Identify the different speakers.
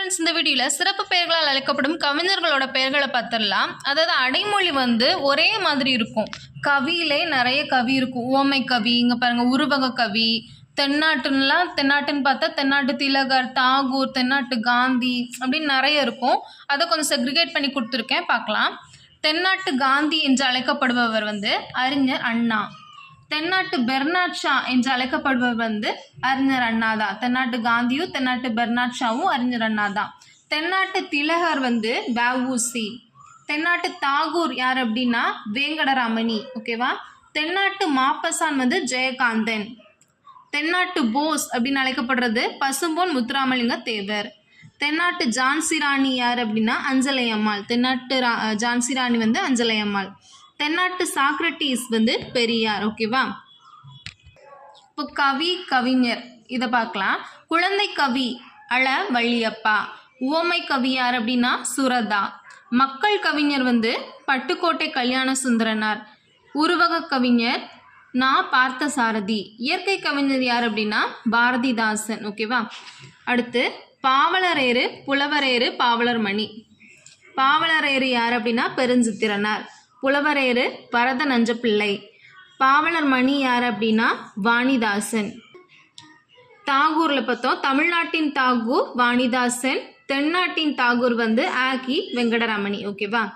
Speaker 1: Friends இந்த வீடியோவில் சிறப்பு பெயர்களால் அழைக்கப்படும் கவிஞர்களோட பெயர்களை பார்த்துடலாம். அதாவது அடைமொழி வந்து ஒரே மாதிரி இருக்கும். கவியிலே நிறைய கவி இருக்கும். ஓமை கவி இங்கே பாருங்கள் உருவக கவி தென்னாட்டுலாம் தென்னாட்டுன்னு பார்த்தா தென்னாட்டு திலகர் தாகூர் தென்னாட்டு காந்தி அப்படின்னு நிறைய இருக்கும். அதை கொஞ்சம் செக்ரிகேட் பண்ணி கொடுத்துருக்கேன் பார்க்கலாம். தென்னாட்டு காந்தி என்று அழைக்கப்படுபவர் வந்து அறிஞர் அண்ணா. தென்னாட்டு பெர்னாட் ஷா என்று அழைக்கப்படுவர் வந்து அறிஞர் அண்ணா தான் தென்னாட்டு காந்தியும் தென்னாட்டு பெர்னாட் ஷாவும் அறிஞர் அண்ணா தான் தென்னாட்டு திலகர் வந்து வஉசி தென்னாட்டு தாகூர் யார் அப்படின்னா? வேங்கடராமணி. ஓகேவா தென்னாட்டு மாப்பசான் வந்து ஜெயகாந்தன். தென்னாட்டு போஸ் அப்படின்னு அழைக்கப்படுறது பசும்பொன் முத்துராமலிங்க தேவர். தென்னாட்டு ஜான்சி ராணி யார் அப்படின்னா? அஞ்சலை அம்மாள். தென்னாட்டு ரா ஜான்சி ராணி வந்து அஞ்சலை அம்மாள். தென்னாட்டு சாக்ரட்டிஸ் வந்து பெரியார் ஓகேவா இப்போ கவி கவிஞர் இதை பார்க்கலாம். குழந்தை கவி அழ வள்ளியப்பா. உவமை கவி யார் அப்படின்னா சுரதா. மக்கள் கவிஞர் வந்து பட்டுக்கோட்டை கல்யாண சுந்தரனார். உருவக கவிஞர் நான் பார்த்த சாரதி இயற்கை கவிஞர் யார் அப்படின்னா பாரதிதாசன் ஓகேவா அடுத்து பாவலரேறு புலவரேறு பாவலர் மணி. பாவலரேறு யார் அப்படின்னா பெருஞ்சித்திரனார். புலவரேறு பரத நஞ்சப்பிள்ளை. பாவலர் மணி யார் அப்படின்னா வாணிதாசன். தாகூரில் பார்த்தோம். தமிழ்நாட்டின் தாகூர் வாணிதாசன் தென்னாட்டின் தாகூர் வந்து ஆகி வெங்கடராமணி. ஓகேவா?